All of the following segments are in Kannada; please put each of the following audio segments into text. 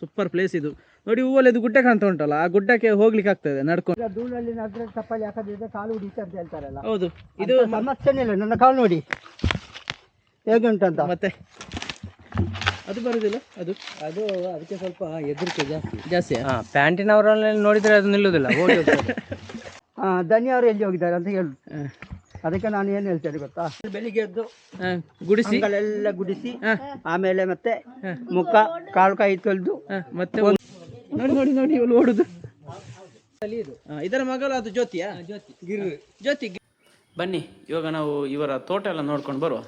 ಸೂಪರ್ ಪ್ಲೇಸ್ ಇದು. ನೋಡಿ ಹೂವಲ್ಲಿ ಇದು ಗುಡ್ಡ ಕಾಣ್ತಾ ಉಂಟಲ್ಲ ಆ ಗುಡ್ಡಕ್ಕೆ ಹೋಗ್ಲಿಕ್ಕೆ ಆಗ್ತದೆ ನಡ್ಕೊಂಡು ಧೂಳಲ್ಲಿ ನದ್ರೆ ಚಪ್ಪಲಿ ಹಾಕದಿದ್ರೆ ಕಾಲು ಹೊಡಿತಾ ಅಂತ ಹೇಳ್ತಾರಲ್ಲ. ಹೌದು. ಇದು ಸಮಸ್ಯೆನೇ ಇಲ್ಲ ನನ್ನ ಕಾಲು ನೋಡಿ. ಹೇಗೆ ಉಂಟಂತ ಮತ್ತೆ? ಅದು ಬರುದಿಲ್ಲ ಅದು ಅದು ಅದಕ್ಕೆ ಸ್ವಲ್ಪ ಹೆದರಿಕೆ ಜಾಸ್ತಿ. ಜಾಸ್ತಿ ಪ್ಯಾಂಟಿನವರಲ್ಲಿ ನೋಡಿದ್ರೆ ಅದು ನಿಲ್ಲುದಿಲ್ಲ ಧನ್ಯವರು ಎಲ್ಲಿ ಹೋಗಿದ್ದಾರೆ ಅಂತ ಹೇಳು. ಅದಕ್ಕೆ ನಾನು ಏನು ಹೇಳ್ತೇನೆ ಗೊತ್ತಾ? ಬೆಳಿಗ್ಗೆ ಎದ್ದು ಗುಡಿಸಿ. ಎಲ್ಲ ಗುಡಿಸಿ ಆಮೇಲೆ ಮತ್ತೆ ಮುಖ ಕಾಲು ಕೈ ತೊಳೆದು ಮತ್ತೆ ಒಂದು- ನೋಡಿ ನೋಡಿ ನೋಡಿ ಇವಳು ಓಡುದು. ಇದರ ಮಗಳು ಅದು ಜ್ಯೋತಿಯಾ? ಜ್ಯೋತಿ ಬನ್ನಿ ಇವಾಗ ನಾವು ಇವರ ತೋಟ ಎಲ್ಲ ನೋಡ್ಕೊಂಡು ಬರುವ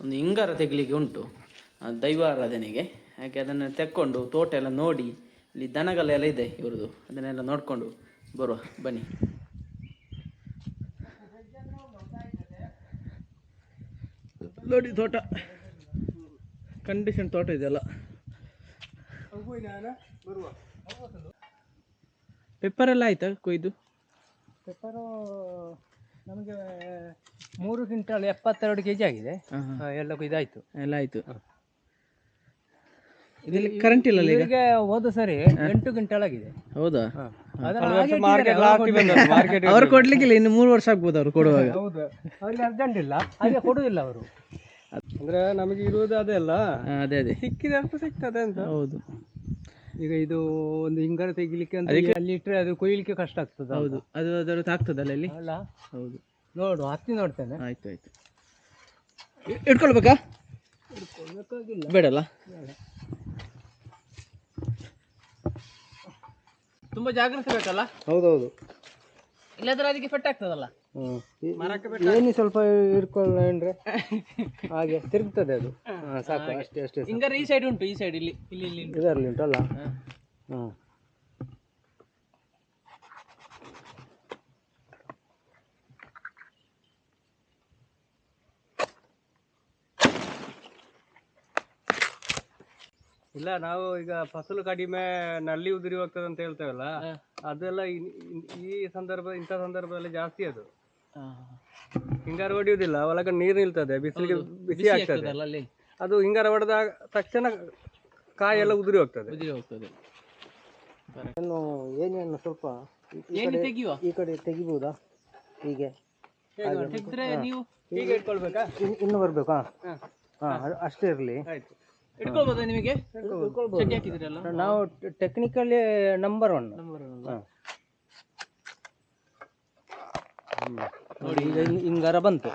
ಒಂದು ಹಿಂಗಾರ ತೆಗಲಿಕ್ಕೆ ಉಂಟು ದೈವಾರಾಧನೆಗೆ. ಹಾಗೆ ಅದನ್ನು ತೆಕ್ಕೊಂಡು ತೋಟ ಎಲ್ಲ ನೋಡಿ ಇಲ್ಲಿ ದನಗಳೆಲ್ಲ ಇದೆ ಇವ್ರದ್ದು ಅದನ್ನೆಲ್ಲ ನೋಡಿಕೊಂಡು ಬರುವ. ಬನ್ನಿ. ನೋಡಿ ತೋಟ. ಕಂಡೀಷನ್ ತೋಟ ಇದೆಲ್ಲ ಪೆಪ್ಪರ್ ಎಲ್ಲ ಆಯ್ತಾ ಕೊಯ್ದು? ಪೆಪ್ಪರು ನಮಗೆ ಮೂರು ಕ್ವಿಂಟಲ್ ಎಪ್ಪತ್ತೆರಡು ಕೆ ಜಿ ಆಗಿದೆ ಎಲ್ಲ ಕೊಯ್ದಾಯ್ತು ಎಲ್ಲ ಆಯ್ತು. ಇದರಲ್ಲಿ ಕರೆಂಟ್ ಇಲ್ಲ ಈಗ? ಇವರಿಗೆ ಹೋದ ಸರಿ ಎಂಟು ಕ್ವಿಂಟಲ್ ಆಗಿದೆ ಹೌದಾ ಅದನ್ನ ಹಾಗೆ ಇಟ್ಟಿದ್ದಾರೆ, ಅವ್ರು ಕೊಡ್ಲಿಲ್ಲ. ಅವ್ರು ಕೊಡ್ಲಿಕ್ಕಿಲ್ಲ ಇನ್ನು ಮೂರು ವರ್ಷ ಆಗ್ಬೋದು ಅವ್ರು ಕೊಡುವಾಗ. ಹೌದು. ಅವ್ರಿಗೆ ಅರ್ಜೆಂಟ್ ಇಲ್ಲ. ಹಾಗೆ ಕೊಡುದಿಲ್ಲ ಅವರು. ಅಂದ್ರೆ ನಮಗೆ ಇರುವುದು ಅದೇ ಅಲ್ಲ? ಹಾ, ಅದೇ ಅದೇ. ಸಿಕ್ಕಿದೆ ಅಂತ ಸಿಗ್ತದೆ ಅಂತ. ಹೌದು. ಈಗ ಇದು ಒಂದು ಹಿಂಗಾರ ತೆಗಿಲಿಕ್ಕೆ ಅಂತ ಅಲ್ಲಿ ಇಟ್ಟರೆ ಅದು ಕೊಯ್ಲಿಕ್ಕೆ ಕಷ್ಟ ಆಗ್ತದೆ? ಹೌದು. ಅದು ಅದರ ತಾಗ್ತದಲ್ಲ ಇಲ್ಲಿ ಅಲ್ಲ. ಹೌದು. ನೋಡು ಹತ್ತಿ ನೋಡ್ತೇನೆ. ಆಯ್ತು ಆಯ್ತು ಇ- ಇಟ್ಕೊಳ್ಬೇಕಾ? ಬೇಡಲ್ಲ? ತುಂಬಾ ಜಾಗ್ರತೆ ಬೇಕಲ್ಲ? ಹೌದೌದು. ಇಲ್ಲದ್ರೆ ಅದಕ್ಕೆ ಫೆಟ್ ಆಗ್ತದಲ್ಲ? ಏನು ಸ್ವಲ್ಪ ಇಟ್ಕೊಳ್ಳ್ರೆ ಹಾಗೆ ತಿರುಗ್ತದೆ ಅದು. ಹಾ, ಸಾಕು. ಅಷ್ಟೇ ಅಷ್ಟೇ ಸಾಕು. ಹಿಂಗಾರೆ ಈ ಸೈಡ್ ಉಂಟು ಈ ಸೈಡ್ ಇಲ್ಲಿ ಇಲ್ಲಿ ಇಲ್ಲಿ ಉಂಟು. ಇದರಲ್ಲಿ ಉಂಟಲ್ಲ ಹಾ. ಇಲ್ಲ ನಾವು ಈಗ ಫಸಲು ಕಡಿಮೆ ನಲ್ಲಿ ಉದುರಿ ಹೋಗ್ತದೆ ಅಂತ ಹೇಳ್ತೇವಲ್ಲ. ಅದೆಲ್ಲ ಇನ್- ಇನ್- ಈ ಸಂದರ್ಭ ಇಂಥ ಸಂದರ್ಭದಲ್ಲಿ ಜಾಸ್ತಿ ಅದು. ಹಿಂಗಾರು ಹೊಡೆಯುವುದಿಲ್ಲ ಒಳಗೆ ನೀರು ನಿಲ್ತದೆ ಬಿಸಿಲಿಗೆ ಬಿಸಿ ಆಗ್ತದೆ. ಆಗ್ತದಲ್ಲ ಅಲ್ಲಿ? ಅದು ಹಿಂಗಾರು ಹೊಡೆದ ತಕ್ಷಣ ಕಾಯೆಲ್ಲ ಎಲ್ಲ ಉದುರಿ ಹೋಗ್ತದೆ. ಉದುರಿ ಹೋಗ್ತದೆ. ಏನು ಏನೇನು ಸ್ವಲ್ಪ ಏನು ತೆಗಿಯುವ? ಈ ಕಡೆ ತೆಗಿಬಹುದಾ ಹೀಗೆ. ತೆಗ್ದ್ರೆ ನೀವು? ಹೀಗೆ ಇಟ್ಕೊಳ್ಬೇಕಾ? ಇನ್ನು ಬರ್ಬೇಕಾ? ಹಾ ಅಷ್ಟೇ ಇರಲಿ. ಆಯ್ತು. ಇಟ್ಕೊಳ್ಬೋದಾ ನಿಮಗೆ? ಚಡ್ಡಿ ಹಾಕಿದ್ರಲ್ಲ ನಾವು ಟೆಕ್ನಿಕಲಿ ನಂಬರ್ ಒನ್ ನೋಡಿ. ಈಗ ಹಿಂಗ್- ಹಿಂಗಾರ ಬಂತು.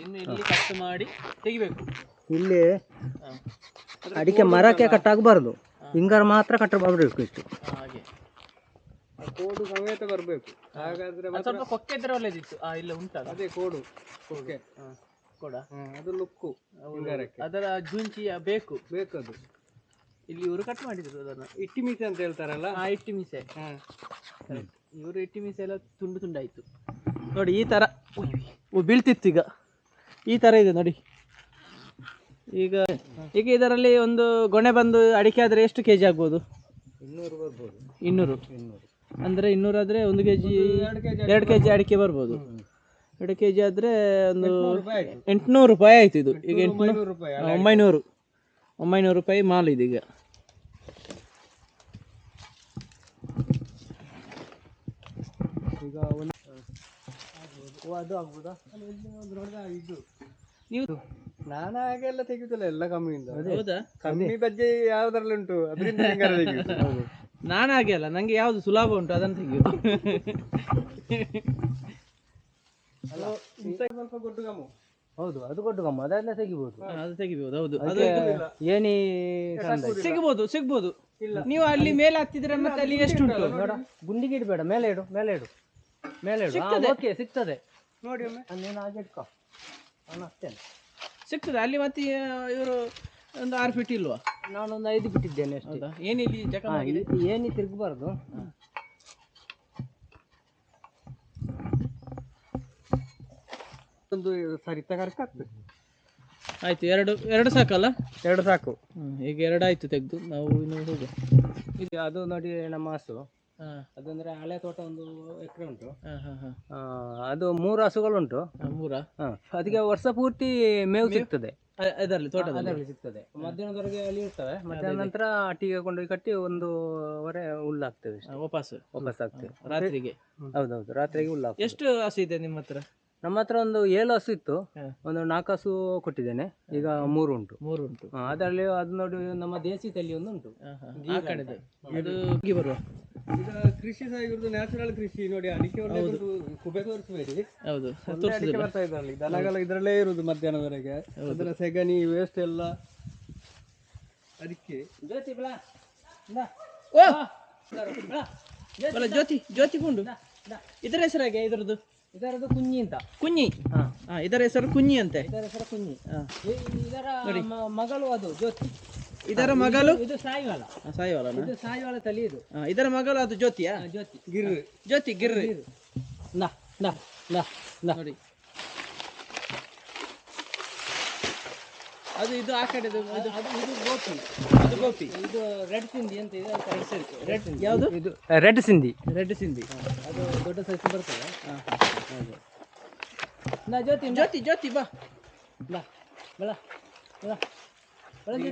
ಇನ್ನು ಇಲ್ಲಿ ಕಟ್ ಮಾಡಿ ತೆಗಿಬೇಕು. ಇಲ್ಲಿ ಹಾ. ಅಡಿಕೆ ಮರಕ್ಕೆ ಕಟ್ ಆಗಬಾರ್ದು. ಹಿಂಗಾರ ಮಾತ್ರ ಕಟ್ ಬರಬೇಕು ಇತ್ತು ಹಾಗೆ. ಕೋಡು ಸಮೇತ ಬರಬೇಕು. ಹಾಗಾದ್ರೆ ಅದು ಸ್ವಲ್ಪ ಕೊಕ್ಕೆ ಇದ್ರೆ ಒಳ್ಳೇದಿತ್ತು. ಆ ಇಲ್ಲ ಉಂಟಲ್ಲ. ಅದೇ ಕೋಡು. ಓಕೆ ಕೊಡ. ಅದು ಲುಕ್ಕು ಅದರ ಜುಂಚಿ ಬೇಕು. ಬೇಕದು ಇಲ್ಲಿ ಇವರು ಕಟ್ ಮಾಡಿದ್ರು ಅದನ್ನು. ಇಟ್ಟಿ ಮೀಸೆ ಅಂತ ಹೇಳ್ತಾರಲ್ಲ? ಆ ಇಟ್ಟಿ ಮೀಸೆ. ಇವರು ಇಟ್ಟಿ ಮೀಸೆ ಎಲ್ಲ ತುಂಡು ತುಂಡಾಯಿತು. ನೋಡಿ ಈ ಉಯ್, ಬೀಳ್ತಿತ್ತು ಈಗ. ಈ ತರ ಇದೆ ನೋಡಿ. ಈಗ ಈಗ ಇದರಲ್ಲಿ ಒಂದು ಗೊಣೆ ಬಂದು ಅಡಿಕೆ ಆದರೆ ಎಷ್ಟು ಕೆಜಿ ಆಗ್ಬೋದು? ಇನ್ನೂರು ಬರ್ಬೋದು. ಇನ್ನೂರು. ಇನ್ನೂರು. ಅಂದ್ರೆ ಇನ್ನೂರಾದರೆ ಒಂದು ಕೆಜಿ ಎರಡು ಕೆಜಿ ಅಡಿಕೆ ಬರ್ಬೋದು. ಎರಡು ಕೆಜಿ ಆದ್ರೆ ಒಂದು ಎಂಟುನೂರು ರೂಪಾಯಿ ಆಯ್ತು. ಇದು. ಈಗ ಎಂಟುನೂರು ಒಂಬೈನೂರು ಒಂಬೈನೂರು. ರೂಪಾಯಿ ಮಾಲ್ ಇದೀಗ ನೀವು ನಾನು ಹಾಗೆಲ್ಲ ತೆಗಿತಿಲ್ಲ ಎಲ್ಲ ಕಮ್ಮಿಯಿಂದ. ಹೌದಾ? ಕಮ್ಮಿ ಬಜ್ಜೆ ಯಾವ್ದ್ರಲ್ಲಿ ಉಂಟು? ಅದರಿಂದ ನಾನು ಹಾಗೆ ಅಲ್ಲ ನಂಗೆ ಯಾವ್ದು ಸುಲಭ ಉಂಟು ಅದನ್ನು ತೆಗೆಯುದು. ಸ್ವಲ್ಪ ಗೊಡ್ಡು ಗಮ್ಮು ಹೌದು ಅದು ಕೊಟ್ಟು ಗಮ್ಮ ಅದೆಲ್ಲ ತೆಗಿಬಹುದು ಹಾ, ಅದು ತೆಗಿಬಹುದು ಹೌದು. ಅದು ಏನಿ ಸಿಗ್ಬೋದು ಸಿಗ್ಬೋದು. ನೀವು ಅಲ್ಲಿ ಮೇಲೆ ಹತ್ತಿದ್ರೆ ಮತ್ತೆ ಅಲ್ಲಿ ಎಷ್ಟು ಉಂಟು ನೋಡ. ಗುಂಡಿಗೆ ಇಡಬೇಡ. ಮೇಲೆ ಇಡು ಮೇಲೆ ಇಡು. ಮೇಲೆ ಇಡು. ಓಕೆ ಸಿಗ್ತದೆ. ನೋಡಿ ಒಮ್ಮೆ. ನೀನು ಹಾಗೆ ಇಟ್ಕೋ. ನಾನು ಅಷ್ಟೇನೆ ಸಿಗ್ತದೆ. ಅಲ್ಲಿ ಮತ್ತೆ ಇವರು ಒಂದು ಆರು ಫೀಟ್ ಇಲ್ವಾ? ನಾನೊಂದು ಐದು ಬಿಟ್ಟಿದ್ದೇನೆ ಅಷ್ಟೇ. ಹೌದಾ? ಏನಿಲ್ಲಿ ಜಕ ಏನಿ ತಿರುಗಬಾರ್ದು. ಒಂದು ಸರಿ ತಗರಕ್ಕೆ ಆಗ್ತದೆ. ಆಯ್ತು ಎರಡು ಎರಡು ಸಾಕಲ್ಲ? ಎರಡು ಸಾಕು. ಹ್ಮ್, ಈಗ ಎರಡು ಆಯ್ತು ತೆಗೆದು. ನಾವು ಇನ್ನು ಹೋಗುವ. ಇದು ಅದು ನೋಡಿ ನಮ್ಮ ಹಸು. ಹಾ. ಅದಂದ್ರೆ ಹಳೆ ತೋಟ ಒಂದು ಎಕರೆ ಉಂಟು. ಹಾ ಹಾ ಹಾ. ಆ, ಅದು ಮೂರು ಹಸುಗಳುಂಟು. ಉಂಟು ಮೂರಾ? ಹ, ಅದಕ್ಕೆ ವರ್ಷ ಪೂರ್ತಿ ಮೇವು ಸಿಗ್ತದೆ. ಅದರಲ್ಲಿ ತೋಟದಲ್ಲಿ? ಅದರಲ್ಲಿ ಸಿಗ್ತದೆ. ಮಧ್ಯಾಹ್ನದವರೆಗೆ ಅಲ್ಲಿ ಇರ್ತವೆ. ಮಧ್ಯಾಹ್ನ ನಂತರ ಅಟ್ಟಿಗೆ ಕೊಂಡೋಗಿ ಕಟ್ಟಿ ಒಂದೂವರೆ ಹುಲ್ಲಾಗ್ತೇವೆ ಆ, ವಾಪಸ್ ವಾಪಸ್ ಆಗ್ತೇವೆ ರಾತ್ರಿಗೆ. ಹೌದೌದು ರಾತ್ರಿಗೆ ಹುಲ್ಲಾಗ್ತದೆ. ಎಷ್ಟು ಹಸು ಇದೆ ನಿಮ್ಮ ಹತ್ರ? ನಮ್ಮ ಹತ್ರ ಒಂದು ಏಳು ಹಸು ಇತ್ತು. ಹ. ಒಂದು ನಾಲ್ಕು ಹಸು ಕೊಟ್ಟಿದ್ದೇನೆ. ಈಗ ಮೂರು ಉಂಟು. ಮೂರು ಉಂಟು. ಹ, ಅದರಲ್ಲಿ ಅದು ನೋಡಿ ನಮ್ಮ ದೇಸಿ ತಳಿ ಒಂದು ಉಂಟು. ಆ, ಕಡೆದು. ಅದು ಹೋಗಿ ಬರುವ. ಈಗ ಕೃಷಿ ಸಹ ಇವ್ರದ್ದು ನ್ಯಾಚುರಲ್ ಕೃಷಿ ನೋಡಿ ಅಡಿಕೆ ಒಳ್ಳೆ ಕುಬೆ ತೋರಿಸಬೇಡಿ. ಹೌದು. ಅಡಿಕೆ ಬರ್ತಾ ಇದ್ರಲ್ಲಿ. ದನಗಳ ಇದರಲ್ಲೇ ಇರುದು ಮಧ್ಯಾಹ್ನದವರೆಗೆ. ಅದರ ಸೆಗಣಿ ವೇಸ್ಟ್ ಎಲ್ಲ ಅದಕ್ಕೆ. ಓ! ಬಲ ಜ್ಯೋತಿ ಜ್ಯೋತಿ ಗುಂಡು ಇದರ ಹೆಸರಾಗೆ ಇದರದ್ದು? ಇದರದು ಕುಂಜಿ ಅಂತ. ಕುഞ്ഞി ಹಾ. ಇದರ ಹೆಸರು ಕುഞ്ഞി ಅಂತೆ. ಇದರ ಹೆಸರು ಕುഞ്ഞി ಇದರ ಮಗಳು ಅದು ಜ್ಯೋತಿ. ಇದರ ಮಗಳು? ಇದು ಸಾಯಿವಾಲ ಸಾಯಿವಾಲ ಇದು ಸಾಯಿವಾಲ ತಲಿ ಇದು. ಇದರ ಮಗಳು ಅದು ಜ್ಯೋತಿಯಾ? ಜ್ಯೋತಿ. ಗಿರ್ ಜ್ಯೋತಿ ಗಿರ್ ನಾ ನಾ ನಾ. ನೋಡಿ. ಅದು ಇದು ಆ ಕಡೆ ಇದು ಗೋಪಿ. ಅದು ಗೋಪಿ. ಇದು ರೆಡ್ ಸಿಂಧಿ ಅಂತ ಇದೆ ರೆಡ್ ಸಿಂಧಿ. ಯಾವುದು? ಇದು ರೆಡ್ ಸಿಂಧಿ. ರೆಡ್ ಸಿಂಧಿ. ಅದು ದೊಡ್ಡ ಸೈಜ್ ಬರ್ತದೆ. ನಾ ಜ್ಯೋತಿ ಜ್ಯೋತಿ ಜ್ಯೋತಿ ಬಾ. ಬಾ ಬಳ ಬಳ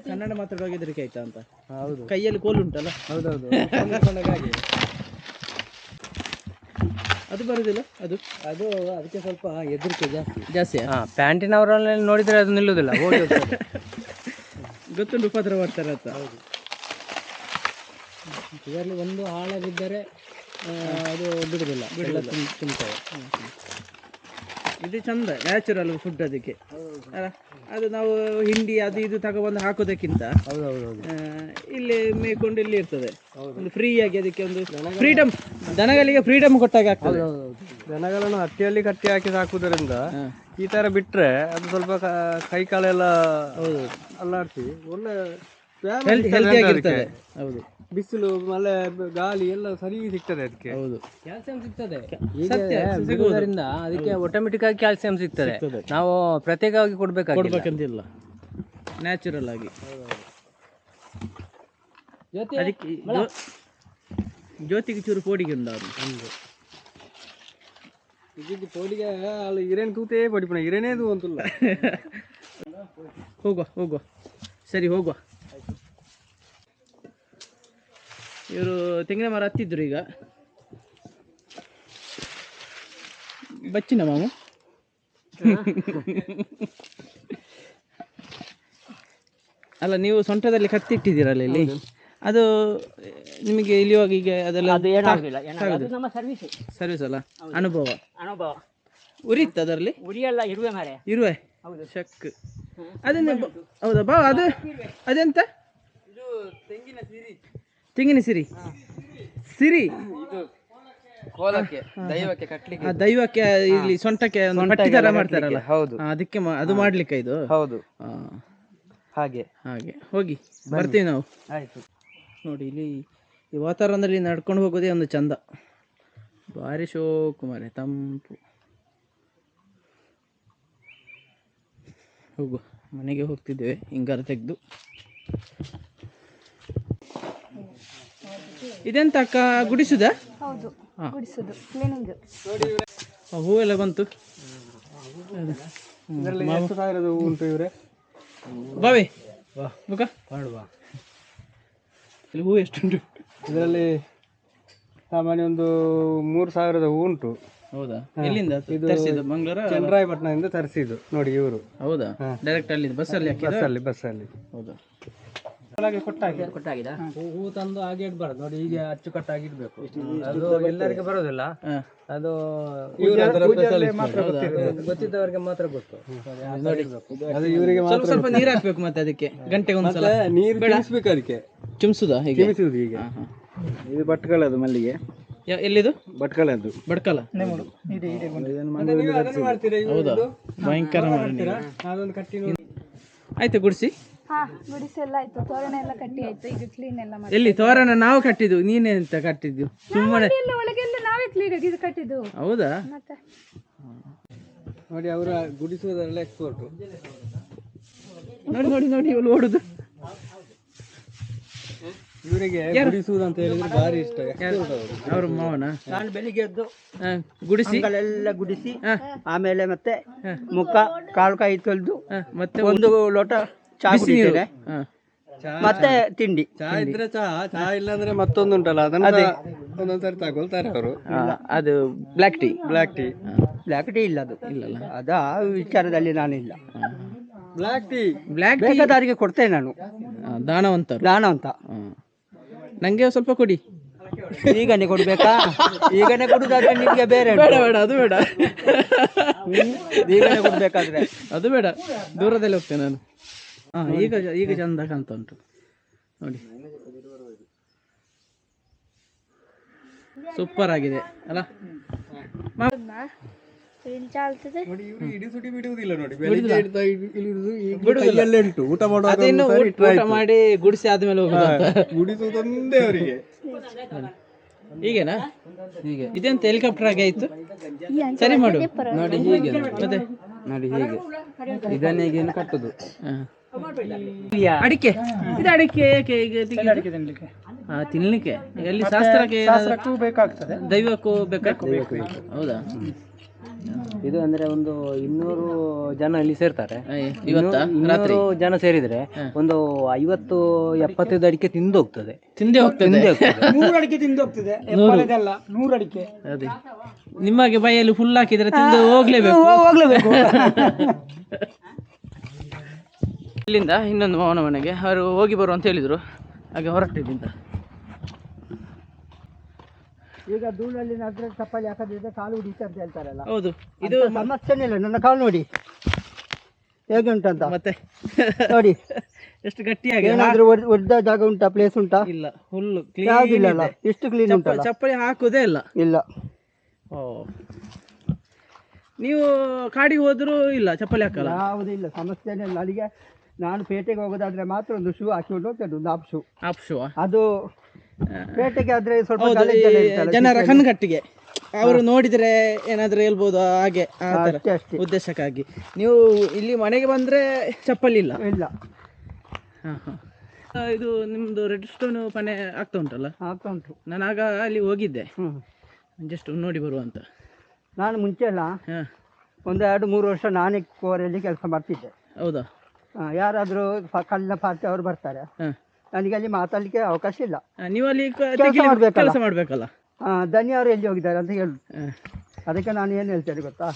ಕನ್ನಡ ಮಾತಾಡುವಾಗ ಹೆದರಿಕೆ ಆಯ್ತಾ ಅಂತ? ಹೌದು. ಕೈಯಲ್ಲಿ ಕೋಲು ಉಂಟಲ್ಲ? ಹೌದೌದು. ಹಾಗೆ ಅದು ಬರುದಿಲ್ಲ. ಅದು ಅದು ಅದಕ್ಕೆ ಸ್ವಲ್ಪ ಹೆದರಿಕೆ ಜಾಸ್ತಿ. ಜಾಸ್ತಿ? ಪ್ಯಾಂಟಿನ ಅವರಲ್ಲಿ ನೋಡಿದ್ರೆ ಅದು ನಿಲ್ಲುವುದಿಲ್ಲ ಓಡಿ ಹೋಗ್ತದೆ. ಗೊತ್ತುಂಟು ಉಪದ್ರ ಮಾಡ್ತಾರೆ ಅಂತ. ಇದರಲ್ಲಿ ಒಂದು ಹಾಳ ಬಿದ್ದರೆ ಅದು ಬಿಡುದಿಲ್ಲ. ಬಿಡಲ್ಲ ತುಂಬ್ತವೆ ಇದು ಚಂದ ನ್ಯಾಚುರಲ್ ಫುಡ್ ಅದಕ್ಕೆ. ಅಲ್ಲ ಅದು ನಾವು ಹಿಂಡಿ ಅದು ಇದು ತಗೊಬಂದು ಹಾಕೋದಕ್ಕಿಂತ ಇಲ್ಲಿ ಮೇಯ್ಕೊಂಡು ಇಲ್ಲಿ ಇರ್ತದೆ. ಒಂದು ಫ್ರೀ ಆಗಿ ಅದಕ್ಕೆ ಒಂದು ಫ್ರೀಡಮ್ ದನಗಳಿಗೆ ಫ್ರೀಡಮ್ ಕೊಟ್ಟಾಗ ಆಗ್ತದೆ. ದನಗಳನ್ನು ಹಟ್ಟಿಯಲ್ಲಿ ಕಟ್ಟಿ ಹಾಕಿ ಸಾಕುವುದರಿಂದ. ಈ ತರ ಬಿಟ್ರೆ ಅದು ಸ್ವಲ್ಪ ಕ- ಕಾಲೆಲ್ಲ ಅಲ್ಲಾಡ್ಸಿ ಒಳ್ಳೆ ಹೌದು. ಬಿಸಿಲು ಮಳೆ ಗಾಳಿ ಎಲ್ಲ ಸರಿ ಸಿಗ್ತದೆ ಅದಕ್ಕೆ. ಹೌದು. ಕ್ಯಾಲ್ಸಿಯಂ ಸಿಗ್ತದೆ. ಸತ್ಯ, ಸಿಗುವುದರಿಂದ ಅದಕ್ಕೆ ಆಟೋಮೆಟಿಕ್ ಆಗಿ ಕ್ಯಾಲ್ಸಿಯಂ ಸಿಗ್ತದೆ. ಸಿಗ್ತದೆ. ನಾವು ಪ್ರತ್ಯೇಕವಾಗಿ ಕೊಡ್ಬೇಕಾಗಿಲ್ಲ. ಕೊಡ್ಬೇಕಂತಿಲ್ಲ ನ್ಯಾಚುರಲ್ ಆಗಿ. ಜ್ಯೋತಿ ಅದಕ್ಕೆ ಈ ಜ್ಯೋತಿಗೆ ಚೂರು ಪೋಡಿಗೆ ಉಂಟು ಅವನು ಇದು ಪೋಡಿಗೆ ಅಲ್ಲಿ ಹಿರೇನ್ ತೂತೇ ಪಡಿಪಣ ಹಿರೇನೇ ಇದು ಅಂತಲ್ಲ. ಹೋಗುವ ಹೋಗುವ. ಸರಿ ಹೋಗುವ. ಇವರು ತೆಂಗಿನ ಮರ ಹತ್ತಿದ್ರು ಈಗ. ಬಚ್ಚಿನ ಮಾಮು. ಅಲ್ಲ ನೀವು ಸೊಂಟದಲ್ಲಿ ಕತ್ತಿಟ್ಟಿದ್ದೀರಲ್ಲ ಇಲ್ಲಿ? ಅದು ನಿಮಗೆ ಇಲ್ಲಿವಾಗ ಈಗ ಅದೆಲ್ಲ ನಮ್ಮ ಸರ್ವಿಸ್ ಸರ್ವಿಸ್ ಅಲ್ಲ? ಅನುಭವ. ಅನುಭವ. ಉರಿತ್ತು ಅದರಲ್ಲಿ? ಉರಿಯಲ್ಲ ಇರುವೆ ಮಾರೆ. ಇರುವೆ? ಶಕ್. ಅದನ್ನ ಹೌದಾ ಬಾ ಅದು ಅದೆಂತ? ಇದು ತೆಂಗಿನ ಸಿರಿ. ತೆಂಗಿನ ಸಿರಿ. ಸಿರಿ. ಕೋಲಕ್ಕೆ ದೈವಕ್ಕೆ ಕಟ್ಲಿಕ್ಕೆ. ದೈವಕ್ಕೆ ಇಲ್ಲಿ ಸೊಂಟಕ್ಕೆ ಒಂದು ಪಟ್ಟಿ ತರ ಮಾಡ್ತಾರಲ್ಲ? ಹೌದು. ಅದಕ್ಕೆ ಅದು ಮಾಡ್ಲಿಕ್ಕೆ ಇದು? ಹೌದು. ಹಾಗೆ. ಹಾಗೆ. ಹೋಗಿ ಬರ್ತೀವಿ ನಾವು. ಆಯ್ತು. ನೋಡಿ ಇಲ್ಲಿ ಈ ವಾತಾವರಣದಲ್ಲಿ ನಡ್ಕೊಂಡು ಹೋಗೋದೇ ಒಂದು ಚಂದ. ಭಾರಿ ಶೋಕುಮಾರೆ ತಂಪು. ಹೋಗು ಮನೆಗೆ ಹೋಗ್ತಿದ್ದೇವೆ. ಹಿಂಗಾರ ತೆಗೆದು. ಇದೆಂತ ಅಕ್ಕ ಗುಡಿಸುದ? ಹೌದು ಗುಡಿಸೋದು ಕ್ಲೀನಿಂಗ್ ಹೂವೆಲ್ಲ ಬಂತು. ಇದರಲ್ಲಿ ಎಷ್ಟು ಸಾವಿರದ ಹೂ ಉಂಟು ಇವ್ರೆ? ಬಾವಿ. ಮುಖ ಮಾಡುವ ಇಲ್ಲಿ ಹೂ ಎಷ್ಟುಂಟು ಇದರಲ್ಲಿ ಸಾಮಾನ್ಯ ಒಂದು ಮೂರು ಸಾವಿರದ ಹೂ ಉಂಟು. ಹೌದಾ? ಎಲ್ಲಿಂದ ತರಿಸಿದ್ದು? ಮಂಗಳೂರ ಚಂದ್ರಾಯಪಟ್ಟಣದಿಂದ ತರಿಸಿದ್ದು ನೋಡಿ ಇವರು. ಹೌದಾ? ಡೈರೆಕ್ಟ್ ಅಲ್ಲಿ ಬಸ್ಸಲ್ಲಿ ಹಾಕಿದ ಬಸ್ಸಲ್ಲಿ ಬಸ್ಸಲ್ಲಿ. ಹೌದಾ? ಕೊಟ್ಟಾಗಿದೆ. ಹೂ ತಂದು ಹಾಗೆ ಇಡ್ಬಾರ್ದು ನೋಡಿ ಹೀಗೆ ಅಚ್ಚುಕಟ್ಟಾಗಿ ಇಡ್ಬೇಕು ಅದು ಎಲ್ಲರಿಗೆ ಬರೋದಿಲ್ಲ. ಅದು ಮಾತ್ರ. ಗೊತ್ತಿದ್ದವರಿಗೆ ಮಾತ್ರ ಗೊತ್ತು. ಅದು ಇವರಿಗೆ ಸ್ವಲ್ಪ ಸ್ವಲ್ಪ ನೀರು ಹಾಕ್ಬೇಕು ಮತ್ತೆ ಅದಕ್ಕೆ. ಗಂಟೆಗೆ ಒಂದ್ಸಲ. ನೀರು ಬೆಳೆಸ್ಬೇಕು ಅದಕ್ಕೆ. ಚುಮ್ಸುದ ಹೀಗೆ? ಹೀಗೆ. ಇದು ಬಟ್ಕಳದು ಮಲ್ಲಿಗೆ. ಎಲ್ಲಿದು? ಬಟ್ಕಳದು ಬಟ್ಕಲ ಹೌದಾ. ಭಯಂಕರ ಆಯ್ತು ಗುಡಿಸಿ. ಹಾ ಗುಡಿಸೆಲ್ಲ ಆಯ್ತು. ತೋರಣ ಎಲ್ಲ ಕಟ್ಟಿ ಆಯ್ತು. ಈಗ ಕ್ಲೀನ್ ಎಲ್ಲ ಮಾಡಿ ಎಲ್ಲಿ? ತೋರಣ ನಾವು ಕಟ್ಟಿದ್ದು. ನೀನೇ ಅಂತ ಕಟ್ಟಿದ್ದು. ಸುಮ್ಮನೆ ಎಲ್ಲ ಒಳಗೆಲ್ಲ ನಾವೇ ಕ್ಲೀನ್ ಆಗಿ ಇದು ಕಟ್ಟಿದ್ದು. ಹೌದಾ? ಮತ್ತೆ? ನೋಡಿ ಅವರ ಗುಡಿಸುವುದರೆಲ್ಲ ಎಕ್ಸ್ಪೋರ್ಟ್ ನೋಡಿ ನೋಡಿ ನೋಡಿ ಇವಳು ಓಡುದು. ಇವರಿಗೆ ಗುಡಿಸುವುದಂತ ಹೇಳಿದ್ರೆ ಭಾರಿ ಇಷ್ಟ. ಅವ್ರ? ಮಾವನ? ನಾನು ಬೆಳಿಗ್ಗೆ ಎದ್ದು ಹಾ, ಗುಡಿಸಿ? ಎಲ್ಲ ಗುಡಿಸಿ ಹಾ. ಆಮೇಲೆ ಮತ್ತೆ ಮುಖ ಕಾಲು ಕೈ ತೊಳೆದು ಹಾ, ಮತ್ತೆ ಒಂದು ಲೋಟ ಚಾ ಕುಡಿತೇನೆ ಮತ್ತೆ ತಿಂಡಿ. ಚಾ ಇದ್ರೆ ಚಾ ಚಾ ಇಲ್ಲ ಅಂದ್ರೆ ಮತ್ತೊಂದು ಉಂಟಲ್ಲ ಅದನ್ನ ಒಂದೊಂದ್ಸರಿ ತಗೊಳ್ತಾರೆ ಅವರು. ಅದು black tea black tea black tea ಇಲ್ಲ ಅದು. ಇಲ್ಲಲ್ಲ. ಅದ ಆ ವಿಚಾರದಲ್ಲಿ ಇಲ್ಲ ಬ್ಲಾಕ್ ಟೀ ಬ್ಲ್ಯಾಕ್ ಟೀ ಬೇಕಾದವರಿಗೆ ಕೊಡ್ತೇನೆ ನಾನು. ದಾನವಂತ. ದಾನವಂತ ನಂಗೆ ಸ್ವಲ್ಪ ಕೊಡಿ. ಈಗನೆ ಕೊಡ್ಬೇಕಾ? ಈಗನೇ ಕೊಡುದಾದ್ರೆ ನಿಮ್ಗೆ ಬೇರೆ ಬೇಡ ಬೇಡ ಅದು ಬೇಡ. ಈಗನೇ ಕೊಡ್ಬೇಕಾದ್ರೆ. ಅದು ಬೇಡ. ದೂರದಲ್ಲಿ ಹೋಗ್ತೇನೆ ನಾನು. ಹಾ ಈಗ ಈಗ ಚಂದ ಕಾಣ್ತಾ ಉಂಟು ನೋಡಿ. ಸೂಪರ್ ಆಗಿದೆ ಅಲ್ಲ? ಚಾಲ್ತದೆ ನೋಡಿ ಇವರು ಇಡಿ ಸುಡಿ ಬಿಡುವುದಿಲ್ಲ ನೋಡಿ. ಬೆಳಿಗ್ಗೆ ಹಿಡ್ದು ಇಳಿದು ಈಗ ಕೈಯಲ್ಲೇ ಊಟ ಮಾಡುವಾಗ ಅದೇನು ಊಟ ಮಾಡಿ ಗುಡಿಸಿ ಆದ್ಮೇಲೆ. ಗುಡಿಸುವುದೊಂದೇ ಅವರಿಗೆ. ಹೀಗೆನಾ ಹೀಗೆ. ಇದೆಂತ ಹೆಲಿಕಾಪ್ಟರ್ ಆಗಿ ಆಯ್ತು? ಸರಿ ಮಾಡು. ನೋಡಿ ಹೀಗೆ. ಮತ್ತೆ? ನೋಡಿ ಹೀಗೆ. ಇದನ್ನ ಈಗ ಕಟ್ಟುದು. ಹಾ. ಅಡಿಕೆ. ಇದು ಅಡಿಕೆ ಏಕೆ ಈಗ ತೆಗೆದು? ಹಾ, ತಿನ್ಲಿಕ್ಕೆ. ಎಲ್ಲಿ ಶಾಸ್ತ್ರಕ್ಕೆ ಏನಾದ್ರು- ಬೇಕಾಗ್ತದೆ. ದೈವಕ್ಕೂ ಬೇಕಾ ಹೌದಾ? ಇದು ಅಂದ್ರೆ ಒಂದು ಇನ್ನೂರು ಜನ ಇಲ್ಲಿ ಸೇರ್ತಾರೆ. ಇನ್ನೂರು ಜನ ಸೇರಿದ್ರೆ ಒಂದು ಐವತ್ತು ಎಪ್ಪತ್ತೈದು ಅಡಿಕೆ ತಿಂದು ಹೋಗ್ತದೆ. ತಿಂದೇ ಹೋಗ್ತದೆ. ತಿಂದು ನೂರು ಅಡಿಕೆ ತಿಂದು ಹೋಗ್ತದೆ. ನೂರು. ಅಡಿಕೆ. ಅದೇ. ನಿಮಗೆ ಬೈಯಲ್ಲಿ ಫುಲ್ ಹಾಕಿದ್ರೆ ತಿಂದು ಹೋಗ್ಲೇಬೇಕು. ಹೋಗ್ಲೇಬೇಕು. ಇಲ್ಲಿಂದ ಇನ್ನೊಂದು ಮಾವನ ಮನೆಗೆ. ಅವರು ಹೋಗಿ ಬರು ಅಂತ ಹೇಳಿದ್ರು. ಹಾಗೆ ಹೊರಟಿದ್ದಿಂದ. ಈಗ ಧೂಳಲ್ಲಿ ನದ್ರೆ ಚಪ್ಪಲಿ ಹಾಕದಿದ್ರೆ ಕಾಲು ಹುಡುಕಿ ಅಂತ ಹೇಳ್ತಾರಲ್ಲ. ಹೌದು. ಇದು ಸಮಸ್ಯೆನೇ ಇಲ್ಲ ನನ್ನ ಕಾಲು ನೋಡಿ. ಹೇಗೆ ಉಂಟಂತ ಮತ್ತೆ? ನೋಡಿ. ಎಷ್ಟು ಗಟ್ಟಿಯಾಗಿ ಏನಾದ್ರೂ ಜಾಗ ಉಂಟಾ? ಪ್ಲೇಸ್ ಉಂಟಾ? ಇಲ್ಲ. ಫುಲ್ ಯಾವುದಿಲ್ಲ ಕ್ಲೀನ್ ಎಷ್ಟು ಕ್ಲೀನ್ ಉಂಟಲ್ಲ? ಚಪ್ಪಲಿ ಹಾಕುದೇ ಇಲ್ಲ. ಇಲ್ಲ. ಓ. ನೀವು ಕಾಡಿಗೆ ಹೋದ್ರೂ ಇಲ್ಲ ಚಪ್ಪಲಿ ಹಾಕಲ್ಲ? ಯಾವುದೂ ಇಲ್ಲ. ಸಮಸ್ಯೆನೇ ಇಲ್ಲ. ನನಗೆ ನಾನು ಪೇಟೆಗೆ ಹೋಗೋದಾದ್ರೆ ಮಾತ್ರ ಒಂದು ಶೂ ಹಾಕಿಕೊಂಡು ಹೋಗ್ತೇನೆ ಒಂದು ಆಪ್ ಶೂ ಆಪ್ಷುವ ಅದು ಪೇಟೆಗೆ ಆದ್ರೆ ಸ್ವಲ್ಪ ಹೌದು ಗಲೀಜ್ ಇರ್ತಲ್ಲ, ಜನರ. ಕಣ್ಗಟ್ಟಿಗೆ. ಅವರು ನೋಡಿದ್ರೆ ಏನಾದ್ರೂ ಹೇಳ್ಬೋದು ಹಾಗೆ ಆ ಥರ ಅಷ್ಟೇ. ಅಷ್ಟೇ ಉದ್ದೇಶಕ್ಕಾಗಿ. ನೀವು ಇಲ್ಲಿ ಮನೆಗೆ ಬಂದ್ರೆ ಚಪ್ಪಲಿ ಇಲ್ಲ. ಇಲ್ಲ ಹಾ, ಹಾ. ಆ, ಇದು ನಿಮ್ದು ರೆಡ್ ಸ್ಟೋನ್ ಮನೆ ಆಗ್ತಾ ಉಂಟಲ್ಲ? ಆಗ್ತಾ ಉಂಟು. ನಾನು ಆಗ ಅಲ್ಲಿ ಹೋಗಿದ್ದೆ. ಹ್ಮ್. ಜಸ್ಟ್ ನೋಡಿ ಬರುವಂತ ನಾನು ಮುಂಚೆ ಅಲ್ಲ ಹಾ. ಒಂದು ಎರಡು ಮೂರು ವರ್ಷ ನಾನೇ ಕೋರೆಯಲ್ಲಿ ಕೆಲಸ ಮಾಡ್ತಿದ್ದೆ. ಹೌದಾ? ಯಾರಾದರೂ ಕಲ್ಲಿನ ಕಳ್ಳ ಪಾರ್ಟಿ ಅವರು ಬರ್ತಾರೆ. ನನಗೆ ಅಲ್ಲಿ ಮಾತಾಡಲಿಕ್ಕೆ ಅವಕಾಶ ಇಲ್ಲ. ನೀವು ಅಲ್ಲಿ ಕೆಲ್ಸ ಮಾಡ್ಬೇಕಲ್ಲ. ಧನ್ಯ ಅವರು ಎಲ್ಲಿ ಹೋಗಿದ್ದಾರೆ ಅಂತ ಹೇಳು. ಅದಕ್ಕೆ ನಾನು ಏನು ಹೇಳ್ತೇನೆ ಗೊತ್ತಾ?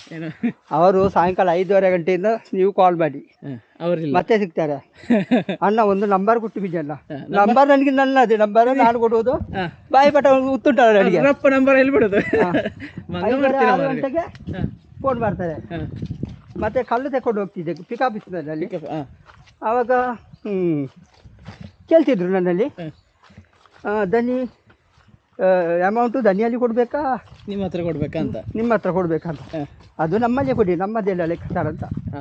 ಅವರು ಸಾಯಂಕಾಲ ಐದೂವರೆ ಗಂಟೆಯಿಂದ ನೀವು ಕಾಲ್ ಮಾಡಿ. ಮತ್ತೆ ಸಿಗ್ತಾರೆ. ಅಣ್ಣ ಒಂದು ನಂಬರ್ ಕೊಟ್ಟು ಬಿದ್ದಲ್ಲ ನಂಬರ್ ನನಗೆ ನನ್ನದೇ ನಂಬರ್ ನಾನು ಕೊಡುವುದು. ಬಾಯಿ ಪಟ ಉತ್ತುಂಟಲ್ಲ ನನಗೆ ನಂಬರ್ ಹೇಳ್ಬಿಡೋದು ಗಂಟೆಗೆ ಫೋನ್ ಮಾಡ್ತಾರೆ. ಮತ್ತೆ ಕಲ್ಲು ತಗೊಂಡು ಹೋಗ್ತಿದ್ದೆ ಪಿಕಪ್ ಹಾ, ಆವಾಗ ಕೇಳ್ತಿದ್ರು ನನ್ನಲ್ಲಿ. ಹಾ. ದನಿ ಅಮೌಂಟು ದನಿಯಲ್ಲಿ ಕೊಡಬೇಕಾ? ನಿಮ್ಮ ಹತ್ರ ಕೊಡ್ಬೇಕಂತ ನಿಮ್ಮ ಹತ್ರ ಕೊಡಬೇಕಂತ. ಅದು ನಮ್ಮಲ್ಲಿ ಕೊಡಿ ನಮ್ಮದೆಲ್ಲ ಲೆಕ್ಕಾಚಾರ ಅಂತ. ಹಾ,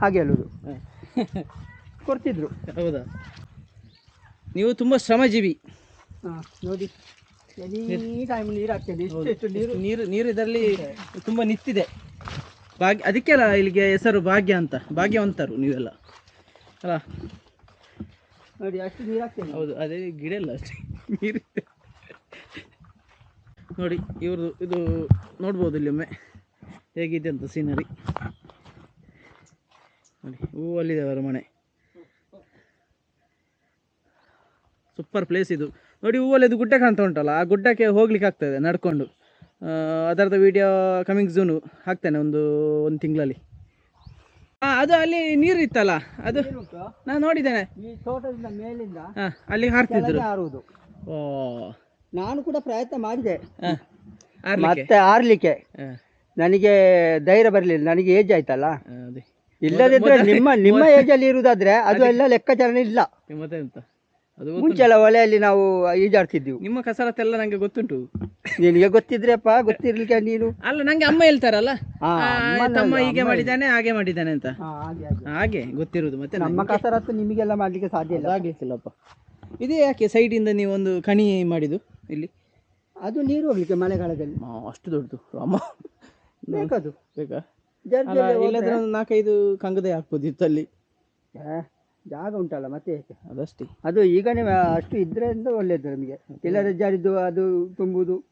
ಹಾಗೆ ಹೇಳೋದು. ಕೊಡ್ತಿದ್ರು. ಹೌದಾ? ನೀವು ತುಂಬಾ ಶ್ರಮಜೀವಿ. ಹಾಂ ನೋಡಿ. ಎನಿ ಟೈಮ್ ನೀರು ಹಾಕ್ತೇನೆ. ನೀರು. ನೀರು ನೀರು ಇದರಲ್ಲಿ ತುಂಬಾ ನಿಂತಿದೆ ಭಾಗ್ಯ ಅದಕ್ಕೆಲ್ಲ ಇಲ್ಲಿಗೆ ಹೆಸರು ಭಾಗ್ಯ ಅಂತ ಭಾಗ್ಯವಂತರು ನೀವೆಲ್ಲ. ಅಲ್ಲ? ನೋಡಿ ಅಷ್ಟು ನೀರು ಹಾಕ್ತೇನೆ. ಹೌದು ಅದೇ ಗಿಡ ಇಲ್ಲ ಅಷ್ಟೇ. ನೀರು ನೋಡಿ ಇವ್ರದ್ದು ಇದು ನೋಡ್ಬೋದು ಇಲ್ಲಿ ಒಮ್ಮೆ. ಹೇಗಿದೆ ಅಂತ ಸೀನರಿ ನೋಡಿ ಹೂವಲ್ಲಿದೆ ಅವರ ಮನೆ. ಸೂಪರ್ ಪ್ಲೇಸ್ ಇದು. ನೋಡಿ ಹೂವಲ್ಲಿ ಇದು ಗುಡ್ಡ ಕಾಣ್ತಾ ಉಂಟಲ್ಲ ಆ ಗುಡ್ಡಕ್ಕೆ ಹೋಗ್ಲಿಕ್ಕೆ ಆಗ್ತದೆ ನಡ್ಕೊಂಡು. ಆ, ಅದರದ್ದು ವಿಡಿಯೋ ಕಮಿಂಗ್ ಝೂನು ಹಾಕ್ತೇನೆ ಒಂದು ಒಂದು ತಿಂಗಳಲ್ಲಿ. ಹಾಂ ಅದು ಅಲ್ಲಿ ನೀರು ಇತ್ತಲ್ಲ ಅದು ನಾನು ನೋಡಿದ್ದೇನೆ. ಈ ತೋಟದಿಂದ ಮೇಲಿಂದ ಅಲ್ಲಿ ಹಾರ್ತಿದ್ರು. ಹಾರುವುದು. ಓ. ನಾನು ಕೂಡ ಪ್ರಯತ್ನ ಮಾಡಿದೆ. ಮತ್ತೆ ಆರ್ಲಿಕ್ಕೆ ನನಗೆ ಧೈರ್ಯ ಬರಲಿಲ್ಲ. ನನಗೆ ಏಜ್ ಆಯ್ತಲ್ಲ? ಇಲ್ಲದಿದ್ರೆ ನಿಮ್ಮ ನಿಮ್ಮ ಏಜಲ್ಲಿ ಇರುವುದಾದ್ರೆ ಅದು ಎಲ್ಲ ಲೆಕ್ಕಾಚಾರ ಇಲ್ಲ. ಎಂತ ಅದು ಗೊತ್ತು. ಮುಂಚೆ ಎಲ್ಲ ಒಲೆಯಲ್ಲಿ ನಾವು ಈಜಾಡ್ತಿದ್ದೆವು. ನಿಮ್ಮ ಕಸರತ್ತೆಲ್ಲ ನಂಗೆ ಗೊತ್ತುಂಟು. ನಿನಗೆ ಗೊತ್ತಿದ್ರೆಪ್ಪ ಗೊತ್ತಿರ್ಲಿಕ್ಕೆ ನೀನು. ಅಲ್ಲ ನಂಗೆ ಅಮ್ಮ ಹೇಳ್ತಾರಲ್ಲ? ಆ, ತಮ್ಮ ಹೀಗೆ ಮಾಡಿದ್ದಾನೆ ಹಾಗೆ ಮಾಡಿದ್ದಾನೆ ಅಂತ. ಹಾಗೆ ಗೊತ್ತಿರುವುದು ಮತ್ತೆ ನಮ್ಮ ಕಸರತ್ತು ನಿಮಗೆಲ್ಲ ಮಾಡ್ಲಿಕ್ಕೆ ಸಾಧ್ಯ ಇಲ್ಲ. ಆಗಿರ್ತಿಲ್ಲಪ್ಪ ಇದು ಯಾಕೆ ಸೈಡಿಂದ ನೀವು ಒಂದು ಕಣಿ ಮಾಡಿದ್ದು ಇಲ್ಲಿ? ಅದು ನೀರು ಹೋಗ್ಲಿಕ್ಕೆ ಮಳೆಗಾಲದಲ್ಲಿ. ಆ, ಅಷ್ಟು ದೊಡ್ಡದು ಅಮ್ಮ ಬೇಕದು. ಬೇಕಾ? ಜರ್ಜಿ ಅಲ್ಲ ಇಲ್ಲದ್ರೆ ಒಂದು ನಾಲ್ಕೈದು ಕಂಗದೆ ಹಾಕ್ಬೋದಿತ್ತು ಅಲ್ಲಿ. ಜಾಗ ಉಂಟಲ್ಲ ಮತ್ತೆ ಏಕೆ? ಅದಷ್ಟೇ ಅದು ಈಗನೇ ಅಷ್ಟು ಇದ್ರಿಂದ ಒಳ್ಳೇದು ನಮಗೆ. ಇಲ್ಲದ ಜಾರಿದ್ದು ಅದು ತುಂಬುದು.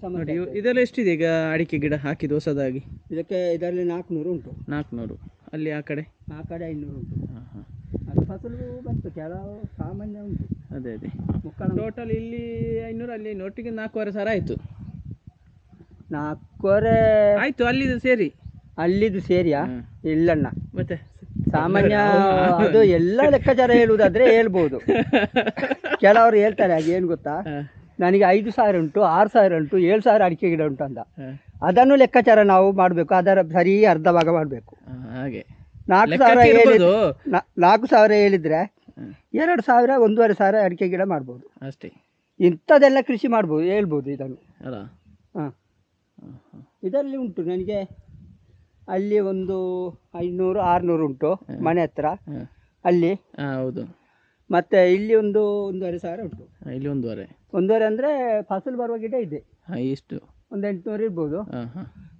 ಸಮಸ್ಯೆ ನೋಡಿ ಇವ್- ಇದೆಲ್ಲ ಎಷ್ಟಿದೆ ಈಗ ಅಡಿಕೆ ಗಿಡ ಹಾಕಿದ ಹೊಸದಾಗಿ ಇದಕ್ಕೆ ಇದರಲ್ಲಿ ನಾಲ್ಕುನೂರು ಉಂಟು. ನಾಲ್ಕುನೂರು ಅಲ್ಲಿ ಆ ಕಡೆ? ಆ ಕಡೆ ಐನೂರು ಉಂಟು. ಹಾಂ ಹಾಂ. ಅದು ಫಸಲು ಬಂತು ಕೆಲವು ಸಾಮಾನ್ಯ ಉಂಟು. ಅದೇ ಅದೇ. ಮುಕ್ಕಳ ಟೋಟಲ್ ಇಲ್ಲಿ ಐನೂರು ಅಲ್ಲಿ ಒಟ್ಟಿಗೆ ನಾಲ್ಕೂವರೆ ಸಾವಿರ ಆಯಿತು. ನಾಲ್ಕೂವರೆ ಆಯಿತು ಅಲ್ಲಿದು ಸೇರಿ. ಅಲ್ಲಿದು ಸೇರಿಯಾ? ಹ್ಮ್. ಇಲ್ಲಣ್ಣ. ಮತ್ತೆ? ಸಾಮಾನ್ಯ ಅದು ಎಲ್ಲ ಲೆಕ್ಕಾಚಾರ ಹೇಳುವುದಾದ್ರೆ ಹೇಳ್ಬೋದು. ಕೆಲವರು ಹೇಳ್ತಾರೆ ಹಾಗೆ ಏನು ಗೊತ್ತಾ? ನನಗೆ ಐದು ಸಾವಿರ ಉಂಟು ಆರು ಸಾವಿರ ಉಂಟು ಏಳು ಸಾವಿರ ಅಡಿಕೆ ಗಿಡ ಉಂಟು ಅಂತ ಅದನ್ನು ಲೆಕ್ಕಾಚಾರ ನಾವು ಮಾಡಬೇಕು ಅದರ ಸರಿ ಅರ್ಧ ಭಾಗ ಮಾಡಬೇಕು. ಹಾಗೆ. ನಾಲ್ಕು ಸಾವಿರ ಲೆಕ್ಕಕ್ಕೆ ಹೇಳಿ ಇರ್ಬೋದು. ನಾ- ನಾಲ್ಕು ಸಾವಿರ ಹೇಳಿದ್ರೆ. ಎರಡು ಸಾವಿರ ಒಂದೂವರೆ ಸಾವಿರ ಅಡಿಕೆ ಗಿಡ ಮಾಡ್ಬೋದು. ಅಷ್ಟೇ. ಇಂಥದ್ದೆಲ್ಲ ಕೃಷಿ ಮಾಡ್ಬೋದು ಹೇಳ್ಬೋದು ಇದನ್ನು. ಹಾಂ. ಇದರಲ್ಲಿ ಉಂಟು ನನಗೆ ಅಲ್ಲಿ ಒಂದು ಐನೂರು ಆರುನೂರು ಉಂಟು ಮನೆ ಹತ್ರ. ಅಲ್ಲಿ. ಹೌದು. ಮತ್ತೆ ಇಲ್ಲಿ ಒಂದು ಒಂದೂವರೆ ಸಾವಿರ ಉಂಟು. ಇಲ್ಲಿ ಒಂದೂವರೆ. ಒಂದೂವರೆ ಅಂದರೆ ಫಸಲು ಬರುವ ಗಿಡ ಇದೆ. ಇಷ್ಟು. ಒಂದು ಎಂಟುನೂರು ಇರ್ಬೋದು.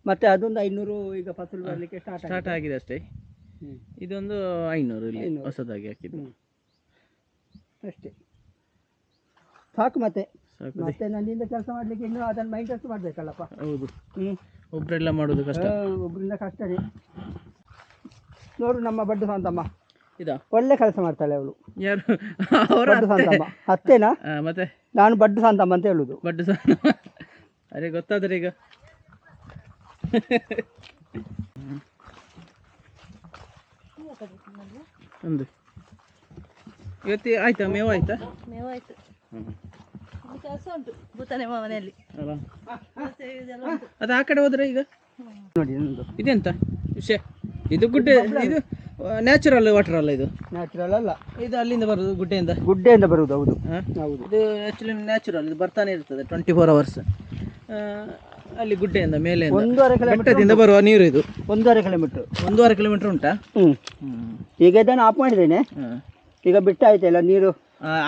ಮತ್ತೆ ಅದೊಂದು ಐನೂರು ಈಗ ಫಸಲು ಬರಲಿಕ್ಕೆ ಸ್ಟಾರ್ಟ್ ಸ್ಟಾರ್ಟ್ ಆಗಿದೆ ಅಷ್ಟೇ. ಇದೊಂದು ಐನೂರು ಇಲ್ಲಿ ಹೊಸದಾಗಿ ಹಾಕಿದ್ದು. ಅಷ್ಟೇ. ಸಾಕು ಮತ್ತೆ. ಮತ್ತೆ ನನ್ನಿಂದ ಕೆಲಸ ಮಾಡ್ಲಿಕ್ಕೆ ಇನ್ನು ಅದನ್ನು ಮೈಂಟೆನ್ಸ್ ಮಾಡ್ಬೇಕಲ್ಲಪ್ಪ. ಹೌದು. ಹ್ಮ್. ಒಬ್ರೆಲ್ಲ ಮಾಡೋದು ಕಷ್ಟ. ಒಬ್ಬರಿಂದ ಕಷ್ಟ ರೀ. ನೋಡು ನಮ್ಮ ಬಡ್ಡು ಸಾಂತಮ್ಮ. ಇದಾ? ಒಳ್ಳೆ ಕೆಲಸ ಮಾಡ್ತಾಳೆ ಅವಳು. ಯಾರು? ಅವರ ಬಡ್ಡು ಸಾಂತಮ್ಮ. ಅತ್ತೇನಾ? ಮತ್ತೆ? ನಾನು ಬಡ್ಡು ಸಾಂತಮ್ಮ ಅಂತ ಹೇಳುದು. ಬಡ್ಡು ಸಹ ಅರೆ ಗೊತ್ತಾದ್ರೆ ಈಗ. ಒಂದು. ಇವತ್ತಿ ಆಯ್ತಾ? ಮೇವು ಆಯ್ತಾ? ಮೇವಾಯ್ತು ಹ್ಮ್. ಕೆಲಸ ಉಂಟು. ಭೂತಾನೆ ಮನೆಯಲ್ಲಿ. ಅಲ್ಲ. ಅದು ಆ ಕಡೆ ಹೋದ್ರೆ ಈಗ? ನೋಡಿ ಇನ್ನೊಂದು ಇದೆಂತ? ವಿಷಯ. ಇದು ಗುಡ್ಡೆ ಇದು ನ್ಯಾಚುರಲ್ ವಾಟರ್ ಅಲ್ಲ ಇದು? ನ್ಯಾಚುರಲ್ ಅಲ್ಲ. ಇದು ಅಲ್ಲಿಂದ ಬರೋದು ಗುಡ್ಡೆಯಿಂದ? ಗುಡ್ಡೆಯಿಂದ ಬರುವುದು ಹೌದು. ಹಾ? ಹೌದು. ಇದು ಆ್ಯಕ್ಚುಲಿ ನ್ಯಾಚುರಲ್ ಇದು ಬರ್ತಾನೆ ಇರ್ತದೆ ಟ್ವೆಂಟಿ ಫೋರ್ ಅವರ್ಸ್ ಅಲ್ಲಿ ಗುಡ್ಡೆಯಿಂದ ಮೇಲೆ ಒಂದೂವರೆ ಕಿಲೋಮೀಟರ್ ಬೆಟ್ಟದಿಂದ ಬರುವ ನೀರು ಇದು. ಒಂದೂವರೆ ಕಿಲೋಮೀಟರ್ ಒಂದೂವರೆ ಕಿಲೋಮೀಟರ್ ಉಂಟಾ? ಹ್ಞೂ ಹ್ಮ್. ಈಗ ಇದನ್ನು ಆಫ್ ಮಾಡಿದ್ದೇನೆ. ಈಗ ಬಿಟ್ಟಾಯ್ತಲ್ಲ ನೀರು?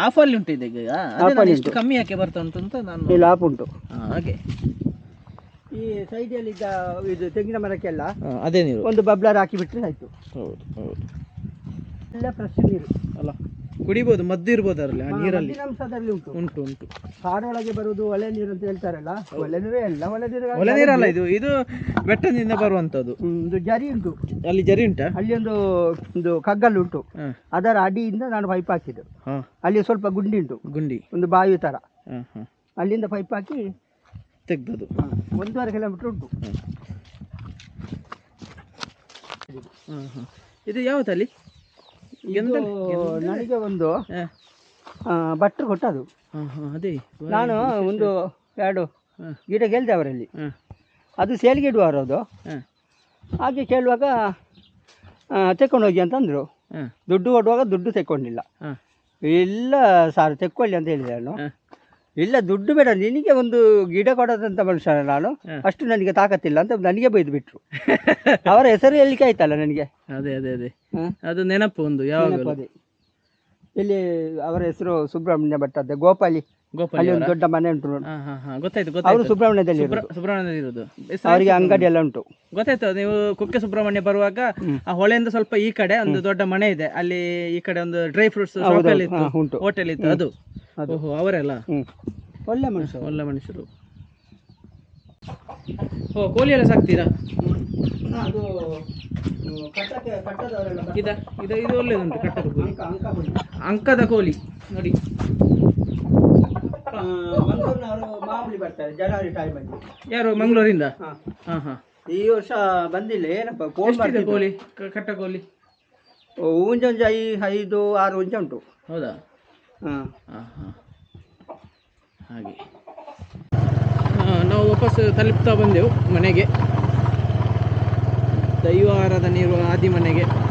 ಆಫ್ ಅಲ್ಲಿ ಉಂಟು ಇದು ಈಗ. ಅದೇ Off ಅಲ್ಲಿ ಇಷ್ಟು ಕಮ್ಮಿ ಯಾಕೆ ಬರ್ತಾ ಉಂಟು ಅಂತ ನಾನು ಇಲ್ಲಿ ಆಫ್ ಉಂಟು. ಹಾಗೆ. ಈ ಸೈಡಲ್ಲಿ ಇದ್ದ ಇದು ತೆಂಗಿನ ಮರಕ್ಕೆಲ್ಲ ಅದೇ ನೀರು. ಒಂದು ಬಬ್ಲರ್ ಹಾಕಿ ಬಿಟ್ಟರೆ ಆಯ್ತು. ಹೌದು ಹೌದು. ಎಲ್ಲ ಫ್ರೆಶ್ ನೀರು. ಅಲ್ಲ. ಕುಡಿಬೋದು ಮದ್ದು ಇರ್ಬೋದು ಅದರಲ್ಲಿ ಆ ನೀರಲ್ಲಿ. ಮದ್ದಿನಾಂಶದಲ್ಲಿ ಉಂಟು. ಉಂಟು ಉಂಟು. ಕಾಡೊಳಗೆ ಬರುವುದು ಒಳ್ಳೆ ನೀರು ಅಂತ ಹೇಳ್ತಾರಲ್ಲ ಒಳ್ಳೆ ನೀರು ಎಲ್ಲ ಒಳ್ಳೆ ನೀರು ಒಲೆ ನೀರಲ್ಲ ಇದು ಇದು ಬೆಟ್ಟದಿಂದ ಬರುವಂಥದ್ದು. ಹ್ಮ್, ಇದು ಜರಿ ಉಂಟು. ಅಲ್ಲಿ ಜರಿ ಉಂಟಾ? ಅಲ್ಲಿ ಒಂದು ಒಂದು ಕಗ್ಗಲ್ಲು ಉಂಟು. ಹಾಂ. ಅದರ ಅಡಿಯಿಂದ ನಾನು ಪೈಪ್ ಹಾಕಿದ್ದು. ಹಾಂ. ಅಲ್ಲಿ ಸ್ವಲ್ಪ ಗುಂಡಿ ಉಂಟು. ಗುಂಡಿ. ಒಂದು ಬಾವಿ ಥರ ಹಾಂ ಹಾಂ. ಅಲ್ಲಿಂದ ಪೈಪ್ ಹಾಕಿ ತೆಗ್ದದು ಹ, ಒಂದೂವರೆ ಕಿಲೋಮೀಟರ್ ಉಂಟು. ಹಾಂ ಹಾಂ. ಇದು ಯಾವ ತಳಿ ನನಗೆ ಒಂದು ಭಟ್ರು ಕೊಟ್ಟದು ಅದೇ. ನಾನು ಒಂದು ಎರಡು ಗಿಡ ಗೆಲ್ದೆ ಅವರಲ್ಲಿ. ಅದು ಸೇಲ್ಗೆ ಇಡುವರು ಅದು. ಹಾಗೆ ಕೇಳುವಾಗ ತೆಕ್ಕೊಂಡು ಹೋಗಿ ಅಂತಂದರು ದುಡ್ಡು ಕೊಡುವಾಗ ದುಡ್ಡು ತೆಕ್ಕೊಂಡಿಲ್ಲ. ಇಲ್ಲ ಸಾರ್ ತೆಕ್ಕೊಳ್ಳಿ ಅಂತ ಹೇಳಿದೆ ನಾನು. ಇಲ್ಲ ದುಡ್ಡು ಬೇಡ. ನಿನಗೆ ಒಂದು ಗಿಡ ಕೊಡದಂತ ಮನುಷ್ಯನ ನಾನು. ಅಷ್ಟು ನನಗೆ ತಾಕತ್ತಿಲ್ಲ ಅಂತ ನನಗೆ ಬೈದು ಬಿಟ್ರು ಅವರ ಹೆಸರು ಹೇಳಿಕೆ ಆಯ್ತಲ್ಲ ನನಗೆ? ಅದೇ ಅದೇ ಅದೇ. ಅದು ನೆನಪು ಒಂದು ಯಾವಾಗ. ಇಲ್ಲಿ ಅವರ ಹೆಸರು ಸುಬ್ರಹ್ಮಣ್ಯ ಭಟ್ ಅದೇ ಗೋಪಾಲಿ. ಗೋಪಾಲ್ ಅಲ್ಲಿ ಒಂದು ದೊಡ್ಡ ಮನೆ ಉಂಟು ನೋಡಿ. ಹಾಂ ಹಾಂ ಹಾಂ. ಗೊತ್ತಾಯ್ತು ಅವರು ಗೊತ್ತಾಯ್ತು ಸುಬ್ರಹ್ಮಣ್ಯದಲ್ಲಿ ಸುಬ್ರ ಇರೋದು. ಸುಬ್ರಹ್ಮಣ್ಯದಲ್ಲಿ ಇರೋದು ಅವರಿಗೆ ಅಂಗಡಿ ಎಲ್ಲ ಉಂಟು. ಗೊತ್ತಾಯ್ತು ನೀವು ಕುಕ್ಕೆ ಸುಬ್ರಹ್ಮಣ್ಯ ಬರುವಾಗ ಆ ಹೊಳೆಯಿಂದ ಸ್ವಲ್ಪ ಈ ಕಡೆ ಒಂದು ದೊಡ್ಡ ಮನೆ ಇದೆ. ಅಲ್ಲಿ ಈ ಕಡೆ ಒಂದು ಡ್ರೈ ಫ್ರೂಟ್ಸ್ ಹೌದು, ಅಲ್ಲಿ ಇತ್ತು. ಉಂಟು. ಹೋಟೆಲ್ ಇತ್ತು ಅದು. ಅದು. ಓಹೋ ಅವರೆಲ್ಲ? ಒಳ್ಳೆ ಮನುಷ್ಯ ಒಳ್ಳೆ ಮನುಷ್ಯರು. ಓ ಕೋಳಿ ಎಲ್ಲ ಸಾಕ್ತೀರಾ ಅದು ಇದ ಇದು ಇದು ಒಳ್ಳೇದುಂಟು ಕಟ್ಟದ ಕೋಳಿ ಅಂಕ ಅಂಕ ಅಂಕದ ಕೋಳಿ ನೋಡಿ. ಮಂಗಳೂರಿನವರು ಮಾಮೂಲಿ ಬರ್ತಾರೆ ಜನವರಿ ಟೈಮಲ್ಲಿ ಯಾರು ಮಂಗಳೂರಿಂದ? ಹಾಂ. ಹಾಂ ಹಾಂ. ಈ ವರ್ಷ ಬಂದಿಲ್ಲ ಏನಪ್ಪ ಫೋನ್ ಎಷ್ಟಿದೆ ಕೋಳಿ? ಕ- ಕಟ್ಟ ಕೋಳಿ? ಒಂದು ಐ ಐದು ಆರು ಉಂಜ ಉಂಟು. ಹೌದಾ? ಹಾಂ. ಹಾಂ ಹಾಂ. ಹಾಗೆ. ಆ, ನಾವು ವಾಪಸ್ ತಲುಪ್ತಾ ಬಂದೆವು ಮನೆಗೆ. ದೈವ ಆರಾಧನೆ ಇರುವ ಆದಿ ಮನೆಗೆ